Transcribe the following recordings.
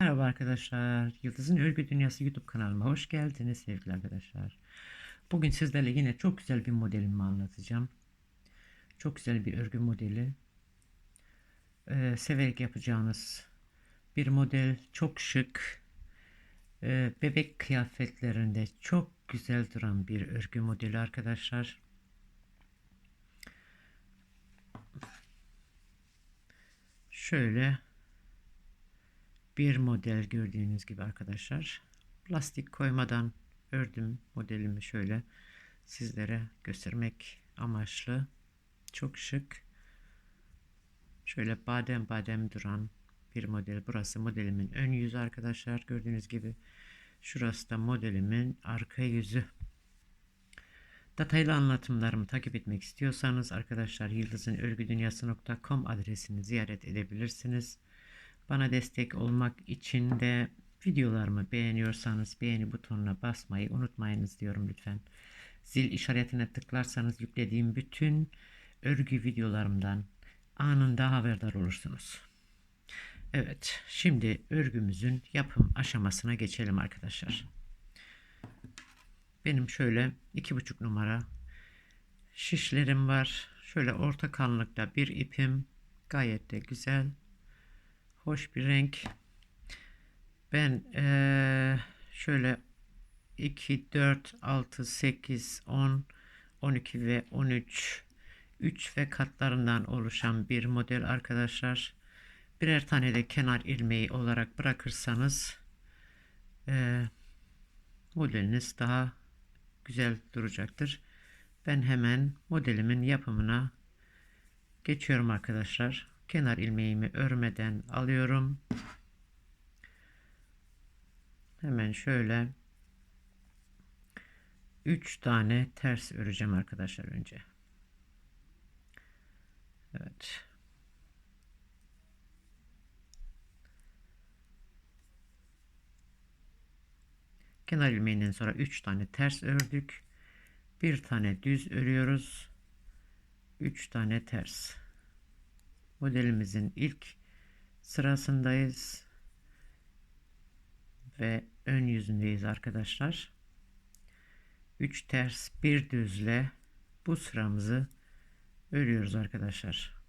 Merhaba arkadaşlar. Yıldız'ın Örgü Dünyası YouTube kanalıma hoş geldiniz sevgili arkadaşlar. Bugün sizlerle yine çok güzel bir modelimi anlatacağım. Çok güzel bir örgü modeli. Ee, severek yapacağınız bir model. Çok şık. Ee, bebek kıyafetlerinde çok güzel duran bir örgü modeli arkadaşlar. Şöyle bir model gördüğünüz gibi arkadaşlar. Lastik koymadan ördüm modelimi şöyle sizlere göstermek amaçlı. Çok şık. Şöyle badem badem duran bir model. Burası modelimin ön yüzü arkadaşlar. Gördüğünüz gibi. Şurası da modelimin arka yüzü. Detaylı anlatımlarımı takip etmek istiyorsanız arkadaşlar yıldızınörgüdünyası.com adresini ziyaret edebilirsiniz. Bana destek olmak için de videolarımı beğeniyorsanız beğeni butonuna basmayı unutmayınız diyorum lütfen. Zil işaretine tıklarsanız yüklediğim bütün örgü videolarımdan anında haberdar olursunuz. Evet, şimdi örgümüzün yapım aşamasına geçelim arkadaşlar. Benim şöyle iki buçuk numara şişlerim var. Şöyle orta kalınlıkta bir ipim. Gayet de güzel hoş bir renk. Ben ee, şöyle 2, 4, 6, 8, 10, 12 ve 13 3 ve katlarından oluşan bir model arkadaşlar. Birer tane de kenar ilmeği olarak bırakırsanız e, modeliniz daha güzel duracaktır. Ben hemen modelimin yapımına geçiyorum arkadaşlar kenar ilmeğimi örmeden alıyorum. Hemen şöyle 3 tane ters öreceğim arkadaşlar önce. Evet. Kenar ilmeğinden sonra 3 tane ters ördük. Bir tane düz örüyoruz. 3 tane ters modelimizin ilk sırasındayız ve ön yüzündeyiz arkadaşlar. 3 ters bir düzle bu sıramızı örüyoruz arkadaşlar.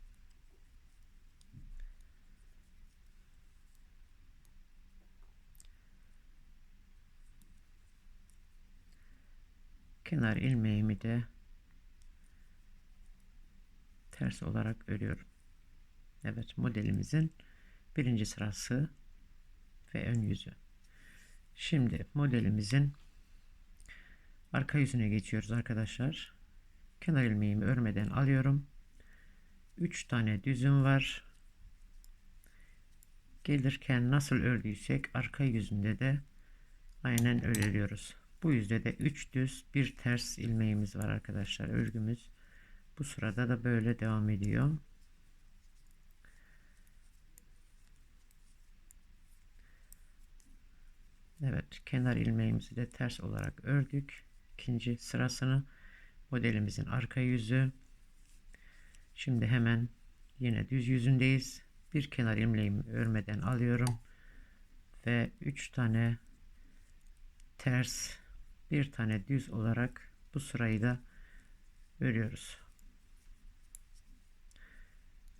Kenar ilmeğimi de ters olarak örüyorum. Evet modelimizin birinci sırası ve ön yüzü. Şimdi modelimizin arka yüzüne geçiyoruz arkadaşlar. Kenar ilmeğimi örmeden alıyorum. 3 tane düzüm var. Gelirken nasıl ördüysek arka yüzünde de aynen örüyoruz. Bu yüzde de 3 düz bir ters ilmeğimiz var arkadaşlar. Örgümüz bu sırada da böyle devam ediyor. Evet kenar ilmeğimizi de ters olarak ördük. İkinci sırasını modelimizin arka yüzü. Şimdi hemen yine düz yüzündeyiz. Bir kenar ilmeğimi örmeden alıyorum. Ve 3 tane ters bir tane düz olarak bu sırayı da örüyoruz.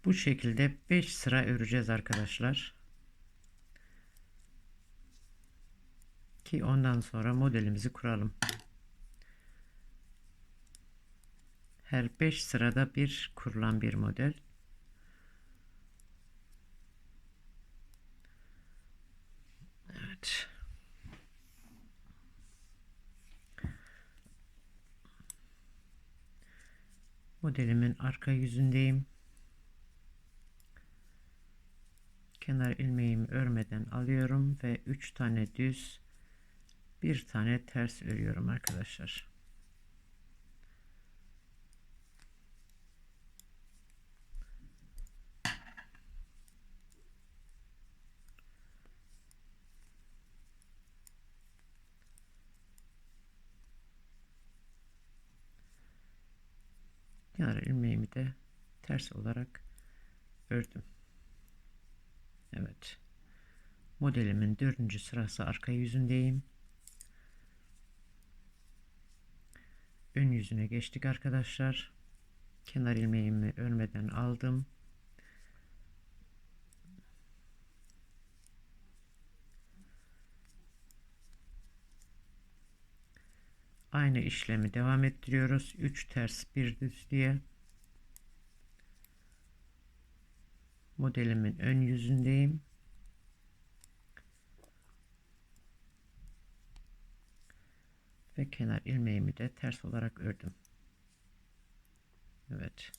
Bu şekilde 5 sıra öreceğiz arkadaşlar. Ki ondan sonra modelimizi kuralım. Her 5 sırada bir kurulan bir model. Evet. Modelimin arka yüzündeyim. Kenar ilmeğimi örmeden alıyorum ve 3 tane düz bir tane ters örüyorum arkadaşlar. Kenar ilmeğimi de ters olarak ördüm. Evet. Modelimin dördüncü sırası arka yüzündeyim. Ön yüzüne geçtik arkadaşlar. Kenar ilmeğimi örmeden aldım. Aynı işlemi devam ettiriyoruz. 3 ters bir düz diye. Modelimin ön yüzündeyim. Ve kenar ilmeğimi de ters olarak ördüm. Evet.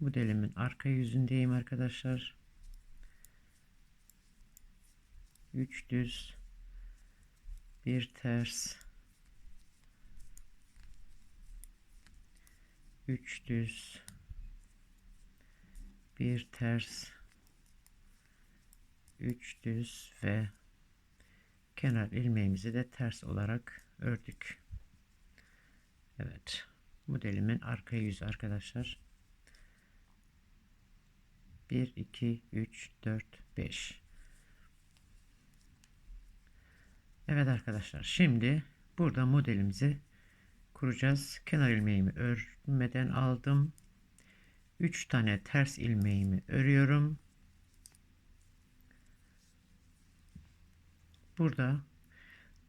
Modelimin arka yüzündeyim arkadaşlar. 3 düz bir ters 3 düz bir ters 3 düz ve kenar ilmeğimizi de ters olarak ördük. Evet. Modelimin arka yüzü arkadaşlar. 1 2 3 4 5 Evet arkadaşlar şimdi burada modelimizi kuracağız. Kenar ilmeğimi örmeden aldım. 3 tane ters ilmeğimi örüyorum. Burada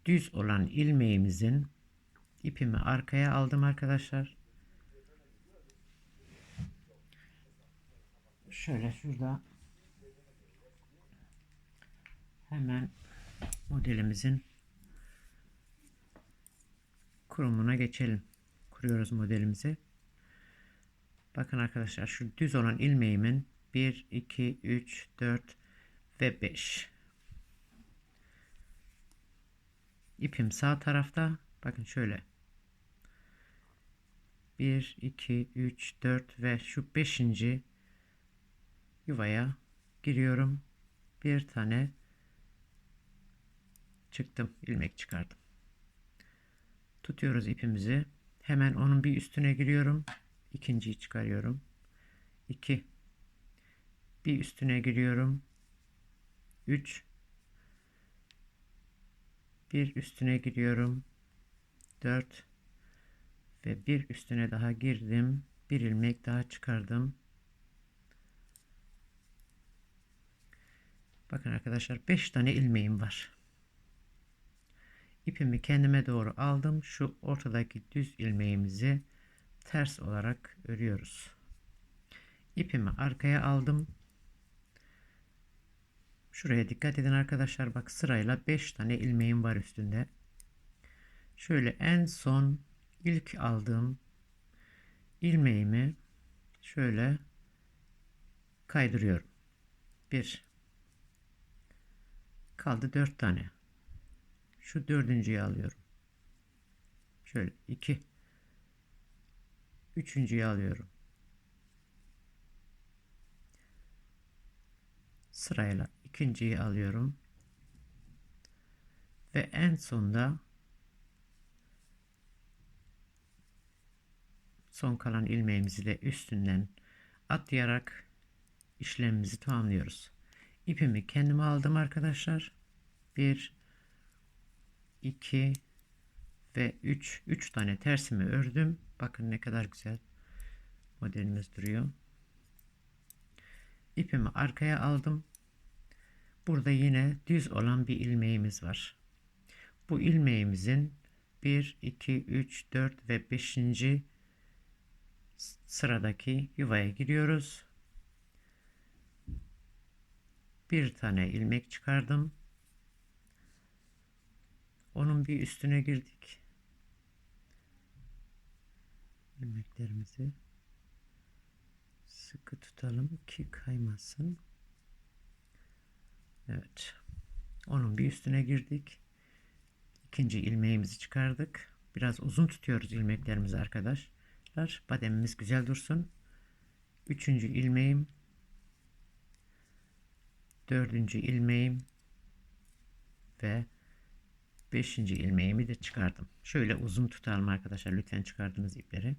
düz olan ilmeğimizin ipimi arkaya aldım arkadaşlar. Şöyle şurada hemen modelimizin kurumuna geçelim. Kuruyoruz modelimizi. Bakın arkadaşlar şu düz olan ilmeğimin 1, 2, 3, 4 ve 5. İpim sağ tarafta. Bakın şöyle. 1, 2, 3, 4 ve şu 5. yuvaya giriyorum. Bir tane çıktım. ilmek çıkardım. Tutuyoruz ipimizi. Hemen onun bir üstüne giriyorum. İkinciyi çıkarıyorum. 2 bir üstüne giriyorum. 3 bir üstüne giriyorum. 4 ve bir üstüne daha girdim. Bir ilmek daha çıkardım. Bakın arkadaşlar 5 tane ilmeğim var. İpimi kendime doğru aldım. Şu ortadaki düz ilmeğimizi ters olarak örüyoruz. İpimi arkaya aldım. Şuraya dikkat edin arkadaşlar. Bak sırayla 5 tane ilmeğim var üstünde. Şöyle en son ilk aldığım ilmeğimi şöyle kaydırıyorum. 1 kaldı 4 tane. Şu dördüncüyü alıyorum. Şöyle 2 Üçüncüyü alıyorum. Sırayla ikinciyi alıyorum. Ve en sonda son kalan ilmeğimizi de üstünden atlayarak işlemimizi tamamlıyoruz. İpimi kendime aldım arkadaşlar. 1 2 ve 3 3 tane tersimi ördüm. Bakın ne kadar güzel modelimiz duruyor. İpimi arkaya aldım. Burada yine düz olan bir ilmeğimiz var. Bu ilmeğimizin 1, 2, 3, 4 ve 5. sıradaki yuvaya giriyoruz. Bir tane ilmek çıkardım. Onun bir üstüne girdik ilmeklerimizi sıkı tutalım ki kaymasın. Evet. Onun bir üstüne girdik. İkinci ilmeğimizi çıkardık. Biraz uzun tutuyoruz ilmeklerimizi arkadaşlar. Bademimiz güzel dursun. Üçüncü ilmeğim. Dördüncü ilmeğim. Ve beşinci ilmeğimi de çıkardım. Şöyle uzun tutalım arkadaşlar. Lütfen çıkardığınız ipleri.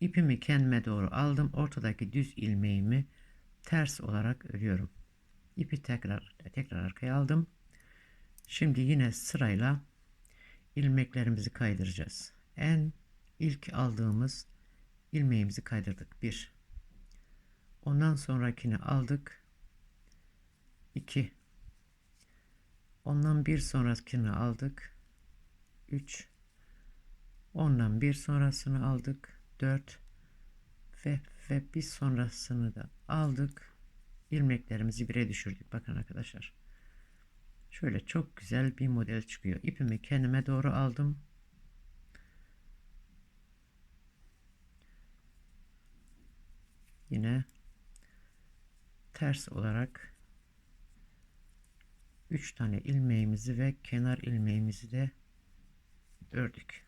İpimi kendime doğru aldım. Ortadaki düz ilmeğimi ters olarak örüyorum. İpi tekrar tekrar arkaya aldım. Şimdi yine sırayla ilmeklerimizi kaydıracağız. En ilk aldığımız ilmeğimizi kaydırdık. 1 Ondan sonrakini aldık. 2 Ondan bir sonrakini aldık. 3 Ondan bir sonrasını aldık. 4 ve, ve bir sonrasını da aldık. İlmeklerimizi bire düşürdük. Bakın arkadaşlar. Şöyle çok güzel bir model çıkıyor. İpimi kendime doğru aldım. Yine ters olarak 3 tane ilmeğimizi ve kenar ilmeğimizi de ördük.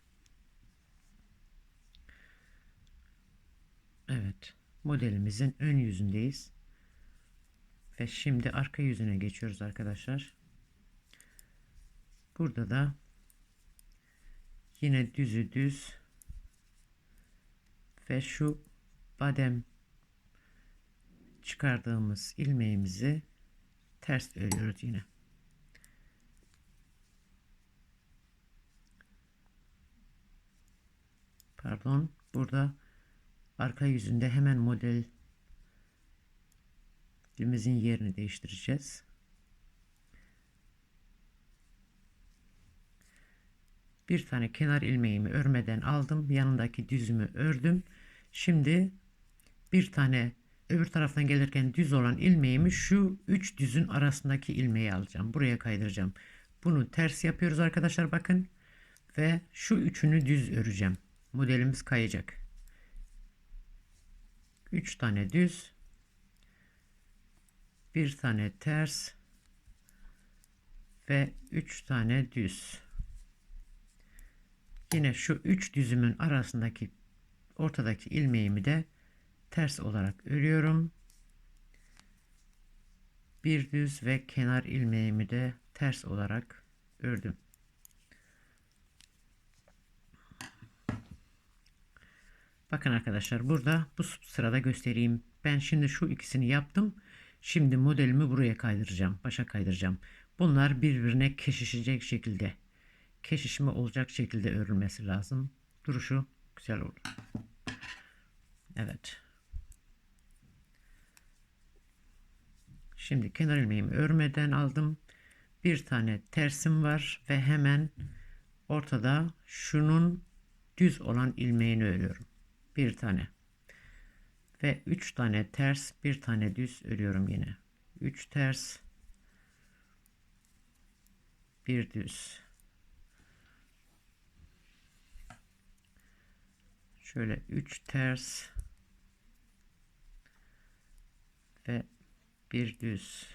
Evet, modelimizin ön yüzündeyiz. Ve şimdi arka yüzüne geçiyoruz arkadaşlar. Burada da yine düzü düz ve şu badem çıkardığımız ilmeğimizi ters örüyoruz yine. Pardon, burada arka yüzünde hemen modelimizin yerini değiştireceğiz. bir tane kenar ilmeğimi örmeden aldım. Yanındaki düzümü ördüm. Şimdi bir tane öbür taraftan gelirken düz olan ilmeğimi şu üç düzün arasındaki ilmeği alacağım. Buraya kaydıracağım. Bunu ters yapıyoruz arkadaşlar bakın. Ve şu üçünü düz öreceğim. Modelimiz kayacak. 3 tane düz. Bir tane ters. Ve 3 tane düz. Yine şu üç düzümün arasındaki ortadaki ilmeğimi de ters olarak örüyorum. Bir düz ve kenar ilmeğimi de ters olarak ördüm. Bakın arkadaşlar burada bu sırada göstereyim. Ben şimdi şu ikisini yaptım. Şimdi modelimi buraya kaydıracağım. Başa kaydıracağım. Bunlar birbirine kesişecek şekilde keşişme olacak şekilde örülmesi lazım. Duruşu güzel olur. Evet. Şimdi kenar ilmeğimi örmeden aldım. Bir tane tersim var ve hemen ortada şunun düz olan ilmeğini örüyorum. Bir tane. Ve üç tane ters, bir tane düz örüyorum yine. Üç ters, bir düz. Şöyle 3 ters ve bir düz.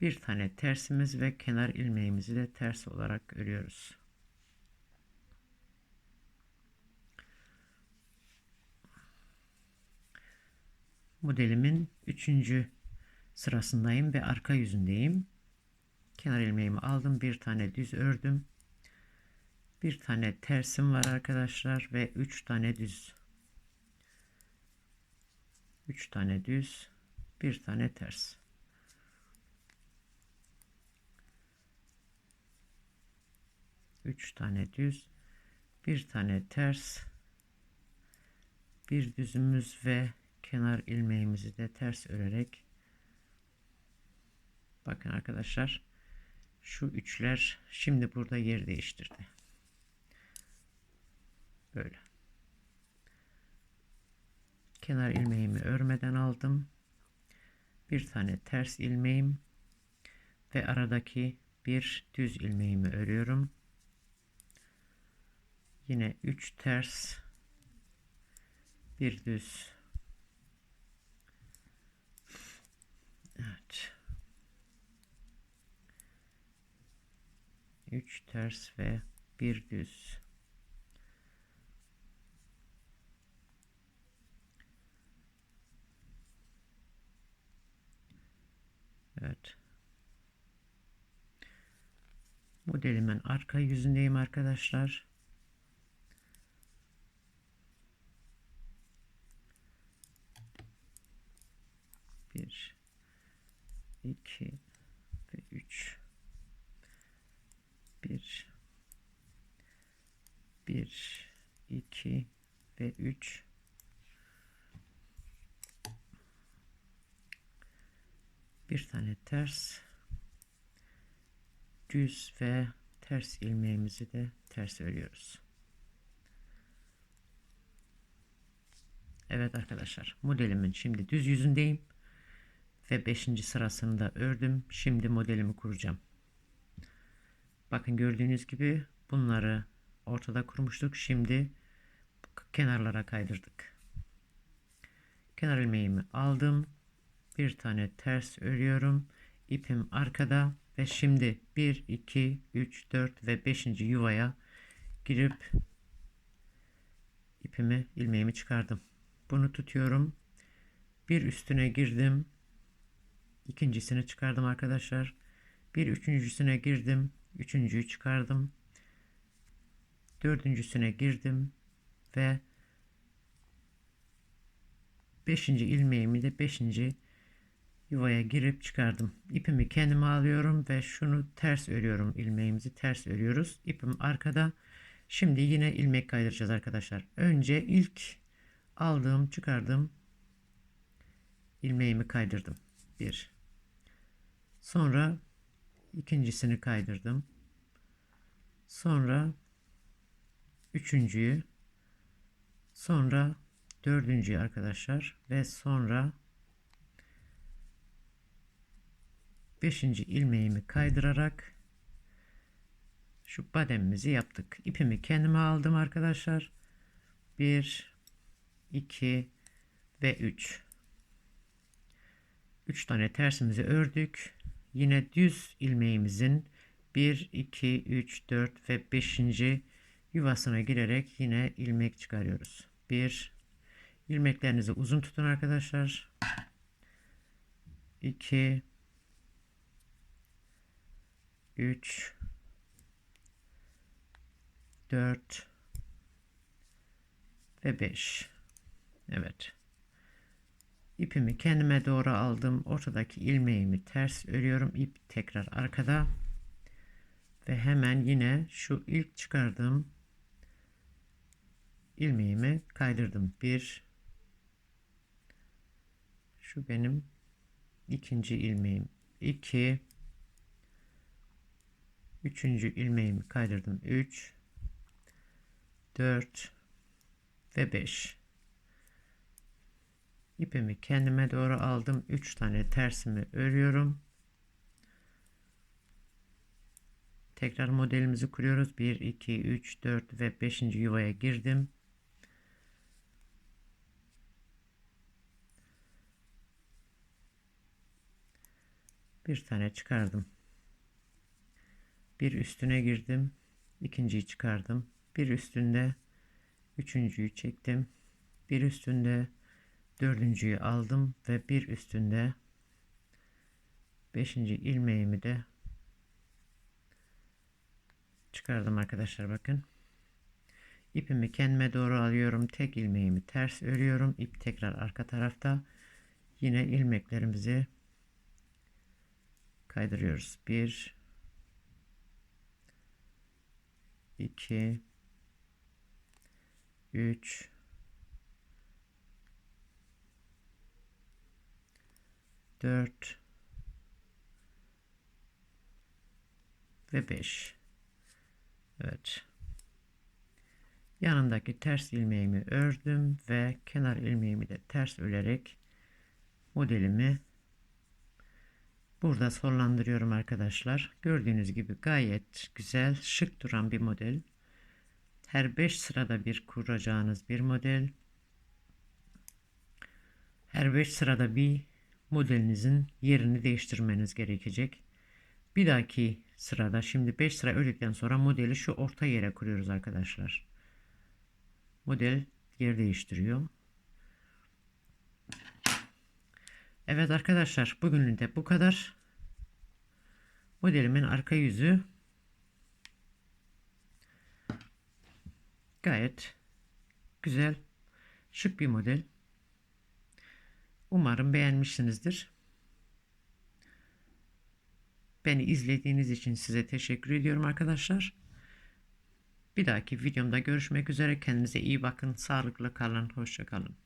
Bir tane tersimiz ve kenar ilmeğimizi de ters olarak örüyoruz. Modelimin 3. sırasındayım ve arka yüzündeyim. Kenar ilmeğimi aldım. Bir tane düz ördüm bir tane tersim var arkadaşlar ve üç tane düz. Üç tane düz, bir tane ters. Üç tane düz, bir tane ters, bir düzümüz ve kenar ilmeğimizi de ters örerek bakın arkadaşlar şu üçler şimdi burada yer değiştirdi. Böyle. Kenar ilmeğimi örmeden aldım. Bir tane ters ilmeğim ve aradaki bir düz ilmeğimi örüyorum. Yine 3 ters bir düz Evet. 3 ters ve bir düz Evet. Modelimin arka yüzündeyim arkadaşlar. 2 ve 3 1 1 2 ve 3 bir tane ters düz ve ters ilmeğimizi de ters örüyoruz. Evet arkadaşlar modelimin şimdi düz yüzündeyim ve 5. sırasını da ördüm. Şimdi modelimi kuracağım. Bakın gördüğünüz gibi bunları ortada kurmuştuk. Şimdi kenarlara kaydırdık. Kenar ilmeğimi aldım. Bir tane ters örüyorum. İpim arkada ve şimdi 1 2 3 4 ve 5. yuvaya girip ipimi ilmeğimi çıkardım. Bunu tutuyorum. Bir üstüne girdim. İkincisini çıkardım arkadaşlar. Bir üçüncüsüne girdim. Üçüncüyü çıkardım. Dördüncüsüne girdim. Ve beşinci ilmeğimi de beşinci yuvaya girip çıkardım. İpimi kendime alıyorum ve şunu ters örüyorum. ilmeğimizi ters örüyoruz. İpim arkada. Şimdi yine ilmek kaydıracağız arkadaşlar. Önce ilk aldığım çıkardım ilmeğimi kaydırdım. Bir. Sonra ikincisini kaydırdım. Sonra üçüncüyü sonra dördüncüyü arkadaşlar ve sonra beşinci ilmeğimi kaydırarak şu bademimizi yaptık. İpimi kendime aldım arkadaşlar. Bir 2 ve 3. 3 tane tersimizi ördük. Yine düz ilmeğimizin 1, 2, 3, 4 ve 5. yuvasına girerek yine ilmek çıkarıyoruz. 1 ilmeklerinizi uzun tutun arkadaşlar. 2 3 4 ve 5 Evet. İpimi kendime doğru aldım. Ortadaki ilmeğimi ters örüyorum. İp tekrar arkada. Ve hemen yine şu ilk çıkardığım ilmeğimi kaydırdım. Bir şu benim ikinci ilmeğim. 2 Üçüncü ilmeğimi kaydırdım. 3 4 ve 5 ipimi kendime doğru aldım. 3 tane tersimi örüyorum. Tekrar modelimizi kuruyoruz. 1 2 3 4 ve 5. yuvaya girdim. Bir tane çıkardım. Bir üstüne girdim. İkinciyi çıkardım. Bir üstünde üçüncüyü çektim. Bir üstünde dördüncüyü aldım ve bir üstünde beşinci ilmeğimi de çıkardım arkadaşlar bakın. İpimi kendime doğru alıyorum tek ilmeğimi ters örüyorum ip tekrar arka tarafta. Yine ilmeklerimizi kaydırıyoruz. 1 2 3 4 ve 5 Evet. Yanındaki ters ilmeğimi ördüm ve kenar ilmeğimi de ters örerek modelimi burada sonlandırıyorum arkadaşlar. Gördüğünüz gibi gayet güzel şık duran bir model. Her 5 sırada bir kuracağınız bir model. Her 5 sırada bir modelinizin yerini değiştirmeniz gerekecek. Bir dahaki sırada şimdi 5 sıra ördükten sonra modeli şu orta yere kuruyoruz arkadaşlar. Model yer değiştiriyor. Evet arkadaşlar bugünün de bu kadar. Modelimin arka yüzü gayet güzel şık bir model. Umarım beğenmişsinizdir. Beni izlediğiniz için size teşekkür ediyorum arkadaşlar. Bir dahaki videomda görüşmek üzere. Kendinize iyi bakın. Sağlıklı kalın. Hoşça kalın.